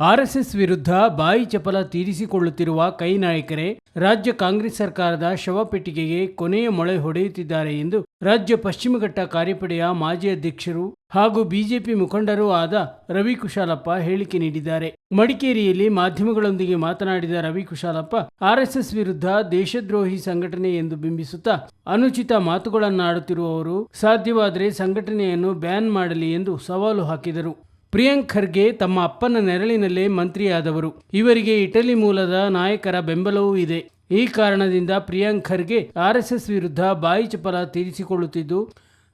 RSS ವಿರುದ್ಧ ಬಾಯಿ ಚಪಲ ತೀರಿಸಿಕೊಳ್ಳುತ್ತಿರುವ ಕೈ ನಾಯಕರೇ, ರಾಜ್ಯ ಕಾಂಗ್ರೆಸ್ ಸರ್ಕಾರದ ಶವಪೆಟ್ಟಿಗೆಗೆ ಕೊನೆಯ ಮೊಳೆ ಹೊಡೆಯುತ್ತಿದ್ದಾರೆ ಎಂದು ರಾಜ್ಯ ಪಶ್ಚಿಮಘಟ್ಟ ಕಾರ್ಯಪಡೆಯ ಮಾಜಿ ಅಧ್ಯಕ್ಷರು ಹಾಗೂ ಬಿಜೆಪಿ ಮುಖಂಡರೂ ಆದ ರವಿ ಕುಶಾಲಪ್ಪ ಹೇಳಿಕೆ ನೀಡಿದ್ದಾರೆ. ಮಡಿಕೇರಿಯಲ್ಲಿ ಮಾಧ್ಯಮಗಳೊಂದಿಗೆ ಮಾತನಾಡಿದ ರವಿ ಕುಶಾಲಪ್ಪ, ಆರ್ಎಸ್ಎಸ್ ವಿರುದ್ಧ ದೇಶದ್ರೋಹಿ ಸಂಘಟನೆ ಎಂದು ಬಿಂಬಿಸುತ್ತಾ ಅನುಚಿತ ಮಾತುಗಳನ್ನಾಡುತ್ತಿರುವವರು ಸಾಧ್ಯವಾದರೆ ಸಂಘಟನೆಯನ್ನು ಬ್ಯಾನ್ ಮಾಡಲಿ ಎಂದು ಸವಾಲು ಹಾಕಿದರು. ಪ್ರಿಯಾಂಕ್ ಖರ್ಗೆ ತಮ್ಮ ಅಪ್ಪನ ನೆರಳಿನಲ್ಲೇ ಮಂತ್ರಿಯಾದವರು. ಇವರಿಗೆ ಇಟಲಿ ಮೂಲದ ನಾಯಕರ ಬೆಂಬಲವೂ ಇದೆ. ಈ ಕಾರಣದಿಂದ ಪ್ರಿಯಾಂಕ್ ಖರ್ಗೆ ಆರ್ಎಸ್ಎಸ್ ವಿರುದ್ಧ ಬಾಯಿ ಚಪಲ ತೀರಿಸಿಕೊಳ್ಳುತ್ತಿದ್ದು,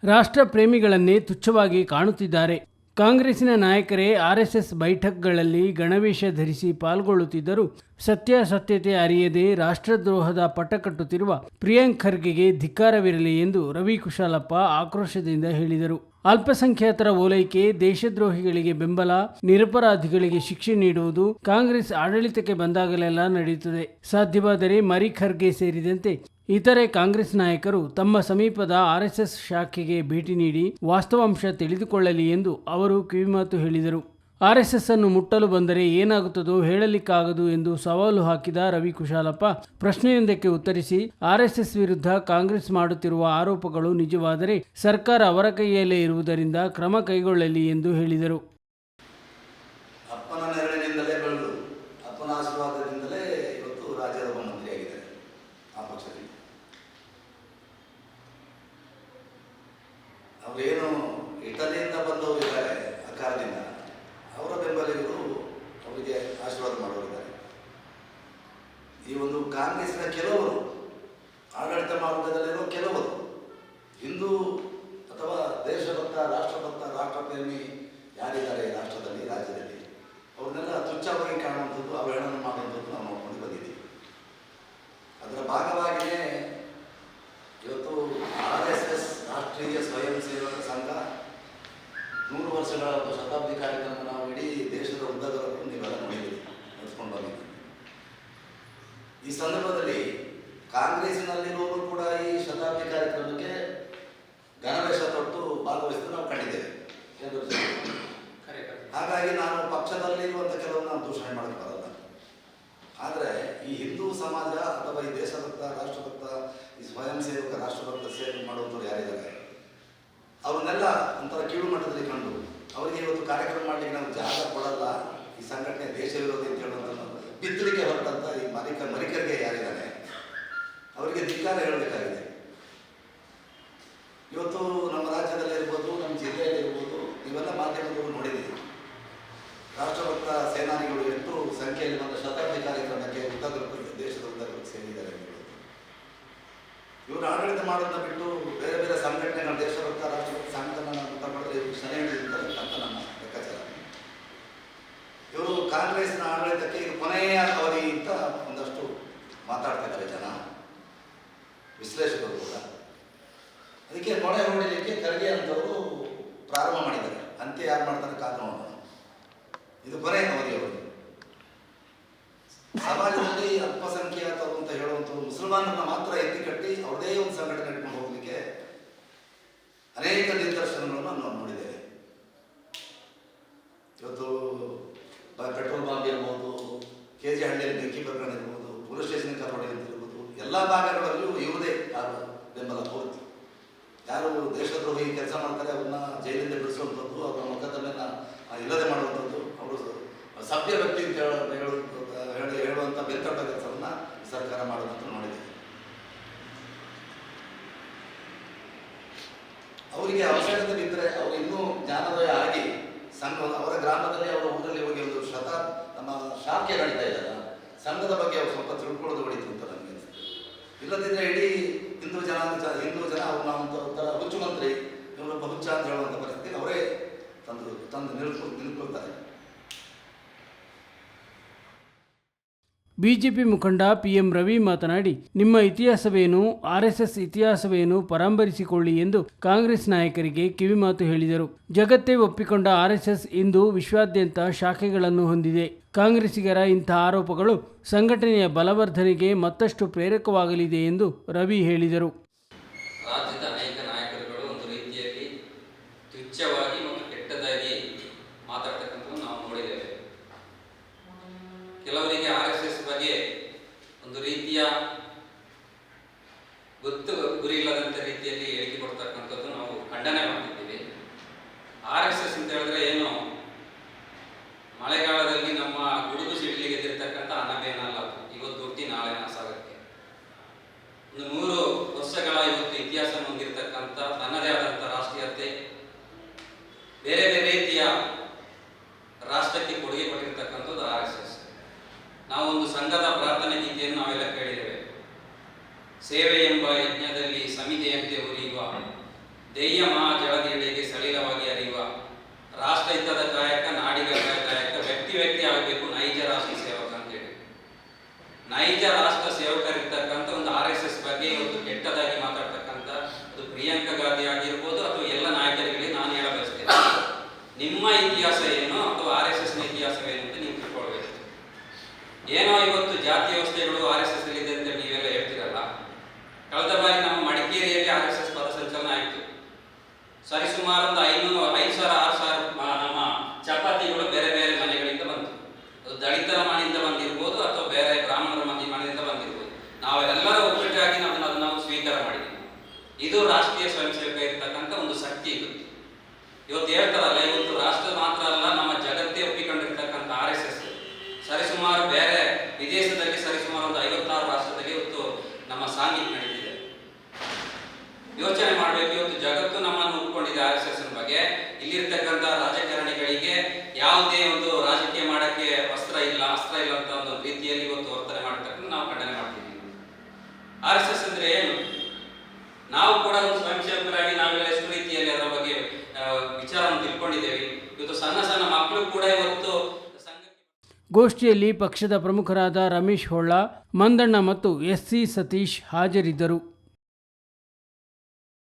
ರಾಷ್ಟ್ರ ಪ್ರೇಮಿಗಳನ್ನೇ ತುಚ್ಛವಾಗಿ ಕಾಣುತ್ತಿದ್ದಾರೆ. ಕಾಂಗ್ರೆಸ್ಸಿನ ನಾಯಕರೇ ಆರ್ಎಸ್ಎಸ್ ಬೈಠಕ್ಗಳಲ್ಲಿ ಗಣವೇಶ ಧರಿಸಿ ಪಾಲ್ಗೊಳ್ಳುತ್ತಿದ್ದರೂ, ಸತ್ಯಾಸತ್ಯತೆ ಅರಿಯದೆ ರಾಷ್ಟ್ರದ್ರೋಹದ ಪಟ ಕಟ್ಟುತ್ತಿರುವ ಪ್ರಿಯಾಂಕ್ ಖರ್ಗೆಗೆ ಧಿಕ್ಕಾರವಿರಲಿ ಎಂದು ರವಿ ಕುಶಾಲಪ್ಪ ಆಕ್ರೋಶದಿಂದ ಹೇಳಿದರು. ಅಲ್ಪಸಂಖ್ಯಾತರ ಓಲೈಕೆ, ದೇಶದ್ರೋಹಿಗಳಿಗೆ ಬೆಂಬಲ, ನಿರಪರಾಧಿಗಳಿಗೆ ಶಿಕ್ಷೆ ನೀಡುವುದು ಕಾಂಗ್ರೆಸ್ ಆಡಳಿತಕ್ಕೆ ಬಂದಾಗಲೆಲ್ಲ ನಡೆಯುತ್ತದೆ. ಸಾಧ್ಯವಾದರೆ ಮರಿ ಖರ್ಗೆ ಸೇರಿದಂತೆ ಇತರೆ ಕಾಂಗ್ರೆಸ್ ನಾಯಕರು ತಮ್ಮ ಸಮೀಪದ ಆರ್ಎಸ್ಎಸ್ ಶಾಖೆಗೆ ಭೇಟಿ ನೀಡಿ ವಾಸ್ತವಾಂಶ ತಿಳಿದುಕೊಳ್ಳಲಿ ಎಂದು ಅವರು ಕಿವಿಮಾತು ಹೇಳಿದರು. ಆರ್ಎಸ್ಎಸ್ ಅನ್ನು ಮುಟ್ಟಲು ಬಂದರೆ ಏನಾಗುತ್ತದೋ ಹೇಳಲಿಕ್ಕಾಗದು ಎಂದು ಸವಾಲು ಹಾಕಿದ ರವಿ ಕುಶಾಲಪ್ಪ ಪ್ರಶ್ನೆಯೊಂದಕ್ಕೆ ಉತ್ತರಿಸಿ, ಆರ್ಎಸ್ಎಸ್ ವಿರುದ್ಧ ಕಾಂಗ್ರೆಸ್ ಮಾಡುತ್ತಿರುವ ಆರೋಪಗಳು ನಿಜವಾದರೆ ಸರ್ಕಾರ ಅವರ ಕೈಯಲ್ಲೇ ಇರುವುದರಿಂದ ಕ್ರಮ ಕೈಗೊಳ್ಳಲಿ ಎಂದು ಹೇಳಿದರು. ಕಾಂಗ್ರೆಸ್ನ ಕೆಲವರು, ಆಡಳಿತ ಮಾರ್ಗದಲ್ಲಿರೋ ಕೆಲವರು, ಹಿಂದೂ ಅಥವಾ ದೇಶಭಕ್ತ, ರಾಷ್ಟ್ರಭಕ್ತ, ರಾಷ್ಟ್ರಪ್ರೇಮಿ ಯಾರಿದ್ದಾರೆ ರಾಷ್ಟ್ರದಲ್ಲಿ ರಾಜ್ಯದಲ್ಲಿ? ಅವ್ರನ್ನೆಲ್ಲ ತುಚ್ಛವಾಗಿ ಕಾಣುವಂಥದ್ದು, ಅವಹೇಳನ ಮಾಡುವಂಥದ್ದು ನಾವು ನೋಡ್ಕೊಂಡು ಬಂದಿದ್ದೀವಿ. ಅದರ ಭಾಗವಾಗಿಯೇ ಇವತ್ತು ಆರ್ ಎಸ್ ಎಸ್ ರಾಷ್ಟ್ರೀಯ ಸ್ವಯಂ ಸೇವಕ ಸಂಘ ನೂರು ವರ್ಷಗಳ ಶತಾಬ್ದಿ ಕಾರ್ಯಕ್ರಮ ನಾವು ಇಡೀ ದೇಶದ ಉದ್ದಗಲಕ್ಕೂ ನೀವೆಲ್ಲ ನೋಡಿದ್ದೀವಿ ನಡೆಸ್ಕೊಂಡು ಬಂದಿದ್ದೀವಿ. ಈ ಸಂದರ್ಭದಲ್ಲಿ ಕಾಂಗ್ರೆಸ್ನಲ್ಲಿರೋರು ಕೂಡ ಈ ಶತಾಬ್ದಿ ಕಾರ್ಯಕ್ರಮಕ್ಕೆ ಗಣವೇಶ ತೊಟ್ಟು ಭಾಗವಹಿಸಿದ್ದು ನಾವು ಕಂಡಿದ್ದೇವೆ. ಹಾಗಾಗಿ ನಾನು ಪಕ್ಷದಲ್ಲಿರುವಂಥ ಕೆಲವು ನಾನು ದೂಷಣೆ ಮಾಡಕ್ಕೆ ಬರಲ್ಲ. ಆದರೆ ಈ ಹಿಂದೂ ಸಮಾಜ ಅಥವಾ ಈ ದೇಶಭಕ್ತ ರಾಷ್ಟ್ರಭಕ್ತ ಈ ಸ್ವಯಂ ಸೇವಕ ರಾಷ್ಟ್ರಭಕ್ತ ಸೇವೆ ಮಾಡುವಂಥವ್ರು ಯಾರಿದ್ದಾರೆ ಅವ್ರನ್ನೆಲ್ಲ ಒಂಥರ ಕೀಳು ಮಟ್ಟದಲ್ಲಿ ಕಂಡು ಅವರಿಗೆ ಇವತ್ತು ಕಾರ್ಯಕ್ರಮ ಮಾಡಲಿಕ್ಕೆ ನಾವು ಜಾಗ ಕೊಡಲ್ಲ ಈ ಸಂಘಟನೆ ದೇಶ ವಿರೋಧಿ ಅಂತ ಹೇಳುವಂಥ ಬಿತ್ತಲಿಕ್ಕೆ ಹೊರಟಂತ ಈ ಮರಿಕ ಮರಿಕರಿಗೆ ಯಾರಿದ್ದಾರೆ? ಅವರಿಗೆ ಧಿಕ್ಕಾರ ಹೇಳಬೇಕಾಗಿದೆ. ಇವತ್ತು ನಮ್ಮ ರಾಜ್ಯದಲ್ಲಿ ಇರ್ಬೋದು, ನಮ್ಮ ಜಿಲ್ಲೆಯಲ್ಲಿ ಇರ್ಬೋದು, ಇವೆಲ್ಲ ಮಾಧ್ಯಮಗಳು ನೋಡಿದ್ದೀವಿ ರಾಷ್ಟ್ರಭಕ್ತ ಸೇನಾನಿಗಳು ಎಷ್ಟು ಸಂಖ್ಯೆಯಲ್ಲಿ ಬಂದ ಶತಾಬ್ದಿ ಕಾರ್ಯಕ್ರಮಕ್ಕೆ ಉದ್ದಗಲಕ್ಕೂ ದೇಶದ ಉದ್ದಗಲಕ್ಕೂ ಸೇರಿದ್ದಾರೆ. ಇವರು ಆಡಳಿತ ಮಾಡೋದನ್ನ ಬಿಟ್ಟು ಬೇರೆ ಬೇರೆ ಸಂಘಟನೆಗಳ, ದೇಶಭಕ್ತ ರಾಷ್ಟ್ರಭಕ್ತ ಸಂಘಟನೆ ಅಂತ ಮಾಡಿದ್ರೆ ಇವರು ಕ್ಷಣೆ ಹಿಡಿದಿರ್ತಾರೆ ಅಂತ ನನ್ನ ಲೆಕ್ಕಾಚಾರ ಇವರು ಕಾಂಗ್ರೆಸ್ನ ಆಡಳಿತಕ್ಕೆ ಇದು ಕೊನೆಯ ಅವಧಿ ಅಂತ ಒಂದಷ್ಟು ಮಾತಾಡ್ತಾ ಇದ್ದಾರೆ ಜನ. ವಿಶ್ಲೇಷಕರು ಕೂಡ. ಅದಕ್ಕೆ ಮೊಳೆ ಹೊಡಿಲಿಕ್ಕೆ ಖರ್ಗೆ ಅಂತವರು ಪ್ರಾರಂಭ ಮಾಡಿದ್ದಾರೆ. ಅಂತ್ಯ ಯಾರು ಮಾಡ್ತಾರೆ ಕಾದು ಇದು ಕೊನೆಯ ಅವಧಿ ಅವರು. ಸಮಾಜದಲ್ಲಿ ಅಲ್ಪಸಂಖ್ಯಾತರು ಅಂತ ಹೇಳುವಂಥವ್ರು ಮುಸಲ್ಮಾನರನ್ನ ಮಾತ್ರ ಎತ್ತಿ ಕಟ್ಟಿ ಅವ್ರದೇ ಒಂದು ಸಂಘಟನೆ ಇಟ್ಕೊಂಡು ಇರ್ಬೋದು ಎಲ್ಲ ಭಾಗಗಳಲ್ಲೂ ಇವುದೇ ಯಾರು ಬೆಂಬಲ ಪೂರ್ತಿ ಯಾರು ದೇಶದ್ರೋಹಿ ಕೆಲಸ ಮಾಡ್ತಾರೆ, ಅವ್ರನ್ನ ಜೈಲಿಂದ ಬಿಡಿಸುವಂಥದ್ದು, ಅವರ ಮೊಕದ್ದಮೆನ ಇಲ್ಲದೆ ಮಾಡುವಂಥದ್ದು, ಅವರು ಸಭ್ಯ ವ್ಯಕ್ತಿ ಅಂತ ಹೇಳೋ ಹೇಳು ಹೇಳಿ ಹೇಳುವಂಥ ಬೆತ್ತಟ್ಟ ಕೆಲಸವನ್ನ ಸರ್ಕಾರ ಮಾಡುವಂತ ನೋಡಿದೆ ಅವರಿಗೆ ಅವಶ್ಯಕತೆ ಬಿದ್ದರೆ ಅವರು ಇನ್ನೂ ಜ್ಞಾನೋದಯ ಆಗಿ ಸಂಘ ಅವರ ಗ್ರಾಮದಲ್ಲಿ, ಅವರ ಊರಲ್ಲಿ ಹೋಗಿ ಒಂದು ಶತ ನಮ್ಮ ಶಾಖೆ ನಡೀತಾ ಇದ್ದಾರೆ ಸಂಘದ ಬಗ್ಗೆ ಅವರು ಸ್ವಲ್ಪ ತಿಳ್ಕೊಳ್ಳೋದು ಹೊಡಿತು ಅಂತ ನನಗೆ ಅನ್ಸುತ್ತೆ. ಇಲ್ಲದಿದ್ದರೆ ಇಡೀ ಹಿಂದೂ ಜನ ಹಿಂದೂ ಜನ ಅವ್ರನ್ನ ಒಂದು ಒಂಥರ ಹುಚ್ಚು ಮಂತ್ರಿ ಇವರೊಬ್ಬ ಹುಚ್ಚ ಅಂತ ಹೇಳುವಂಥ ಪರಿಸ್ಥಿತಿ ಅವರೇ ತಂದು ತಂದು ನಿಲ್ಕೊ ನಿಲ್ಕೊಳ್ತಾರೆ. ಬಿಜೆಪಿ ಮುಖಂಡ ಪಿಎಂ ರವಿ ಮಾತನಾಡಿ, ನಿಮ್ಮ ಇತಿಹಾಸವೇನು ಆರ್ಎಸ್ಎಸ್ ಇತಿಹಾಸವೇನು ಪರಾಂಬರಿಸಿಕೊಳ್ಳಿ ಎಂದು ಕಾಂಗ್ರೆಸ್ ನಾಯಕರಿಗೆ ಕಿವಿಮಾತು ಹೇಳಿದರು. ಜಗತ್ತೇ ಒಪ್ಪಿಕೊಂಡ ಆರ್ಎಸ್ಎಸ್ ಇಂದು ವಿಶ್ವಾದ್ಯಂತ ಶಾಖೆಗಳನ್ನು ಹೊಂದಿದೆ. ಕಾಂಗ್ರೆಸ್ಸಿಗರ ಇಂಥ ಆರೋಪಗಳು ಸಂಘಟನೆಯ ಬಲವರ್ಧನೆಗೆ ಮತ್ತಷ್ಟು ಪ್ರೇರಕವಾಗಲಿದೆ ಎಂದು ರವಿ ಹೇಳಿದರು ರಾಜ್ಯದ ಅನೇಕ ನಾಯಕರುಗಳು ಒಂದು ರೀತಿಯಲ್ಲಿ ತುಚ್ಛವಾಗಿ ಮತ್ತು ಕೆಟ್ಟದಾಗಿ ಮಾತಾಡ್ತಕ್ಕಂಥದ್ದು ನಾವು ನೋಡಿದ್ದೇವೆ ಆರ್ ಎಸ್ ಎಸ್ ಅಂತ ಹೇಳಿದ್ರೆ ಏನು? ಮಳೆಗಾಲದಲ್ಲಿ ನಮ್ಮ ಗುಡುಗು ಸಿಡ್ಲಿಗೆ ಎದ್ದಿರ್ತಕ್ಕಂಥ ಅನಬೇನಲ್ಲ ಅದು. ಇವತ್ತು ಹುಟ್ಟಿ ನಾಳೆ ನಾಸಾಗಕ್ಕೆ. ಒಂದು ನೂರು ವರ್ಷಗಳ ಇವತ್ತು ಇತಿಹಾಸ ಹೊಂದಿರತಕ್ಕಂಥ ತನ್ನದೇ ಆದಂಥ ರಾಷ್ಟ್ರೀಯತೆ, ಬೇರೆ ಬೇರೆ ರೀತಿಯ ರಾಷ್ಟ್ರಕ್ಕೆ ಕೊಡುಗೆ ಕೊಟ್ಟಿರ್ತಕ್ಕಂಥದ್ದು ಆರ್ ಎಸ್ ಎಸ್. ನಾವೊಂದು ಸಂಘದ ಪ್ರಾರ್ಥನೆ ಗೀತೆಯನ್ನು ನಾವೆಲ್ಲ ಕೇಳಿದ್ದೇವೆ. ಸೇವೆ ಎಂಬ ಯಜ್ಞದಲ್ಲಿ ಸಮಿತಿಯಂತೆ ಉರಿಯುವ ದೆಯ್ಯ ಮಹಾಜಲದೆಡೆಗೆ ಸಲಿಲವಾಗಿ ಹರಿಯುವ ರಾಷ್ಟ್ರ ಹಿತದ ಕಾಯಕ ನಾಡಿಗ ಕಾಯಕ, ವ್ಯಕ್ತಿ ವ್ಯಕ್ತಿ ಆಗಬೇಕು ನೈಜ ರಾಷ್ಟ್ರ ಸೇವಕ ಅಂತೇಳಿ. ನೈಜ ರಾಷ್ಟ್ರ ಸೇವಕರಿರ್ತಕ್ಕಂಥ ಒಂದು ಆರ್ ಎಸ್ ಎಸ್ ಬಗ್ಗೆ ಇವತ್ತು ಕೆಟ್ಟದಾಗಿ ಮಾತಾಡ್ತಕ್ಕಂಥ ಅದು ಪ್ರಿಯಾಂಕಾ ಗಾಂಧಿ ಆಗಿರ್ಬೋದು ಅಥವಾ ಎಲ್ಲ ನಾಯಕರಿಗೆ ನಾನು ಹೇಳಬಯಸ್ತೇನೆ. ನಿಮ್ಮ ಇತಿಹಾಸ ಏನು ಅಥವಾ ಆರ್ ಎಸ್ ಎಸ್ನ ಇತಿಹಾಸವೇನು ಅಂತ ನೀವು ತಿಳ್ಕೊಳ್ಬೇಕು. ಏನೋ ಇವತ್ತು ಜಾತಿ ವ್ಯವಸ್ಥೆಗಳು ಆರ್ ಎಸ್ ಎಸ್ ಇದೆ ಅಂತ ನೀವೆಲ್ಲ ಹೇಳ್ತೀರಲ್ಲ. ಕಳೆದ ಬಾರಿ ನಮ್ಮ ಮಡಿಕೇರಿಯಲ್ಲಿ ಆರ್ ಎಸ್ ಎಸ್ ಪಥಸಂಚಲನ ಆಯಿತು ಸರಿಸುಮಾರು ಒಂದು ಐನೂರು ಐದು ಸಾವಿರ ಆರು ಸಾವಿರ ನಮ್ಮ ಚಪಾತಿಗಳು ಬೇರೆ ಬೇರೆ ಮನೆಗಳಿಂದ ಬಂತು. ಅದು ದಲಿತರ ಮನೆಯಿಂದ ಬಂದಿರ್ಬೋದು ಅಥವಾ ಬೇರೆ ಬ್ರಾಹ್ಮಣರ ಮನೆ ಮನೆಯಿಂದ ಬಂದಿರ್ಬೋದು. ನಾವೆಲ್ಲರೂ ಒಗ್ಗಟ್ಟಾಗಿ ನಾವು ಅದನ್ನು ನಾವು ಸ್ವೀಕಾರ ಮಾಡಿದ್ದೀವಿ ಇದು ರಾಷ್ಟ್ರೀಯ ಸ್ವಯಂ ಇರ್ತಕ್ಕಂಥ ಒಂದು ಶಕ್ತಿ ಇದು ಇವತ್ತು ಹೇಳ್ತಾರಲ್ಲ ಇವತ್ತು ರಾಷ್ಟ್ರ ಮಾತ್ರ ಅಲ್ಲ ನಮ್ಮ ಜಗತ್ತೇ ಒಪ್ಪಿಕೊಂಡಿರ್ತಕ್ಕಂಥ ಆರ್ ಎಸ್ ಎಸ್ ಸರಿಸುಮಾರು ಬೇರೆ ವಿದೇಶದಲ್ಲಿ ಸರಿಸುಮಾರು ಒಂದು ಐವತ್ತಾರು ರಾಷ್ಟ್ರದಲ್ಲಿ ಇವತ್ತು ನಮ್ಮ ಸಾಂಘಿಕ ನಡೀತಿದೆ ಯೋಚನೆ ಮಾಡಬೇಕು ಇವತ್ತು ಜಗತ್ತು ನಮ್ಮನ್ನು ಒಪ್ಪಿಕೊಂಡಿದೆ ಆರ್ ಎಸ್ ಎಸ್ ಬಗ್ಗೆ ಇಲ್ಲಿರ್ತಕ್ಕಂಥ ರಾಜಕಾರಣಿಗಳಿಗೆ ಯಾವುದೇ ಒಂದು ರಾಜಕೀಯ ಮಾಡಕ್ಕೆ ಅಸ್ತ್ರ ಇಲ್ಲ ಅಸ್ತ್ರ ಇಲ್ಲ ಅಂತ ಒಂದು ರೀತಿಯಲ್ಲಿ ಇವತ್ತು ವರ್ತನೆ ಮಾಡ್ತಕ್ಕಂಥ ನಾವು ಖಂಡನೆ ಮಾಡ್ತೀವಿ ಆರ್ ಎಸ್ ಎಸ್ ಅಂದ್ರೆ ಏನು? ನಾವು ಕೂಡ ಒಂದು ಸ್ವಯಂ ಸೇವಕರಾಗಿ ನಾವೆಲ್ಲ ಎಷ್ಟು ರೀತಿಯಲ್ಲಿ ಅದರ ಬಗ್ಗೆ ವಿಚಾರವನ್ನು ತಿಳ್ಕೊಂಡಿದ್ದೇವೆ. ಇವತ್ತು ಸಣ್ಣ ಸಣ್ಣ ಮಕ್ಕಳು ಕೂಡ ಇವತ್ತು ಗೋಷ್ಠಿಯಲ್ಲಿ ಪಕ್ಷದ ಪ್ರಮುಖರಾದ ರಮೇಶ್ ಹೊಳ್ಳ, ಮಂದಣ್ಣ ಮತ್ತು ಎಸ್ ಸಿ ಸತೀಶ್ ಹಾಜರಿದ್ದರು.